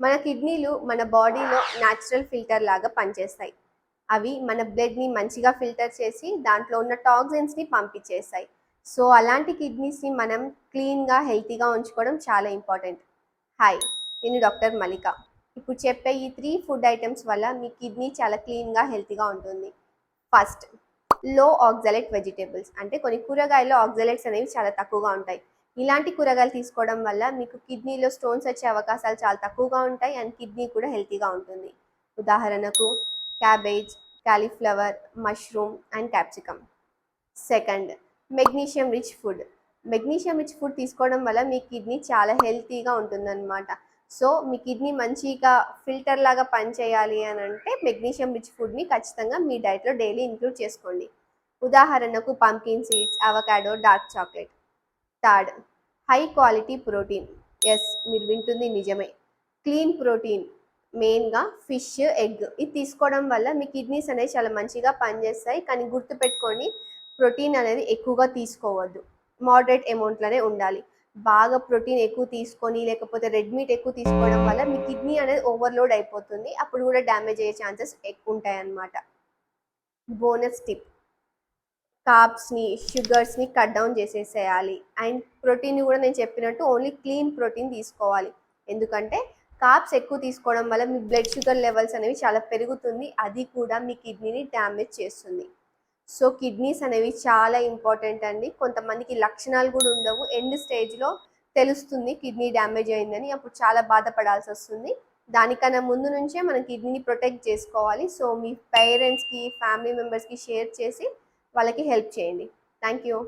మన కిడ్నీలు మన బాడీలో న్యాచురల్ ఫిల్టర్ లాగా పనిచేస్తాయి. అవి మన బ్లడ్ని మంచిగా ఫిల్టర్ చేసి దాంట్లో ఉన్న టాక్సిన్స్ని పంపించేస్తాయి. సో అలాంటి కిడ్నీస్ని మనం క్లీన్గా హెల్తీగా ఉంచుకోవడం చాలా ఇంపార్టెంట్. హాయ్ నేను డాక్టర్ మలిక ఇప్పుడు చెప్పే ఈ త్రీ ఫుడ్ ఐటమ్స్ వల్ల మీ కిడ్నీ చాలా క్లీన్గా హెల్తీగా ఉంటుంది. ఫస్ట్లో ఆక్జలెట్ వెజిటేబుల్స్ అంటే కొన్ని కూరగాయల్లో ఆక్జలెట్స్ అనేవి చాలా తక్కువగా ఉంటాయి. ఇలాంటి కూరగాయలు తీసుకోవడం వల్ల మీకు కిడ్నీలో స్టోన్స్ వచ్చే అవకాశాలు చాలా తక్కువగా ఉంటాయి అండ్ కిడ్నీ కూడా హెల్తీగా ఉంటుంది. ఉదాహరణకు cabbage cauliflower mushroom and capsicum. Second magnesium rich food. Magnesium rich food తీసుకోవడం వల్ల మీ కిడ్నీ చాలా హెల్తీగా ఉంటుందన్నమాట. సో మీ కిడ్నీ మంచిగా ఫిల్టర్ లాగా పనిచేయాలి అని అంటే మెగ్నీషియం రిచ్ ఫుడ్ని ఖచ్చితంగా మీ డైట్లో డైలీ ఇంక్లూడ్ చేసుకోండి. ఉదాహరణకు pumpkin seeds avocado dark chocolate. Third high quality protein. Yes మీరు వింటుంది నిజమే. క్లీన్ ప్రోటీన్ మెయిన్గా ఫిష్ ఎగ్. ఇది తీసుకోవడం వల్ల మీ కిడ్నీస్ అనేవి చాలా మంచిగా పనిచేస్తాయి. కానీ గుర్తుపెట్టుకొని ప్రోటీన్ అనేది ఎక్కువగా తీసుకోవద్దు. మోడరేట్ అమౌంట్లోనే ఉండాలి. బాగా ప్రోటీన్ ఎక్కువ తీసుకొని లేకపోతే రెడ్ మీట్ ఎక్కువ తీసుకోవడం వల్ల మీ కిడ్నీ అనేది ఓవర్లోడ్ అయిపోతుంది. అప్పుడు కూడా డ్యామేజ్ అయ్యే ఛాన్సెస్ ఎక్కువ ఉంటాయి అన్నమాట బోనస్ టిప్. కార్బ్స్ని షుగర్స్ని కట్ డౌన్ చేసేసేయాలి. అండ్ ప్రోటీన్ కూడా నేను చెప్పినట్టు ఓన్లీ క్లీన్ ప్రోటీన్ తీసుకోవాలి. ఎందుకంటే కార్బ్స్ ఎక్కువ తీసుకోవడం వల్ల మీ బ్లడ్ షుగర్ లెవెల్స్ అనేవి చాలా పెరుగుతుంది. అది కూడా మీ కిడ్నీని డ్యామేజ్ చేస్తుంది. సో కిడ్నీస్ అనేవి చాలా ఇంపార్టెంట్ అండి. కొంతమందికి లక్షణాలు కూడా ఉండవు. ఎండ్ స్టేజ్లో తెలుస్తుంది కిడ్నీ డ్యామేజ్ అయిందని. అప్పుడు చాలా బాధపడాల్సి వస్తుంది. దానికన్నా ముందు నుంచే మనం కిడ్నీని ప్రొటెక్ట్ చేసుకోవాలి. సో మీ పేరెంట్స్కి ఫ్యామిలీ మెంబర్స్కి షేర్ చేసి వాళ్ళకి హెల్ప్ చేయండి. Thank you.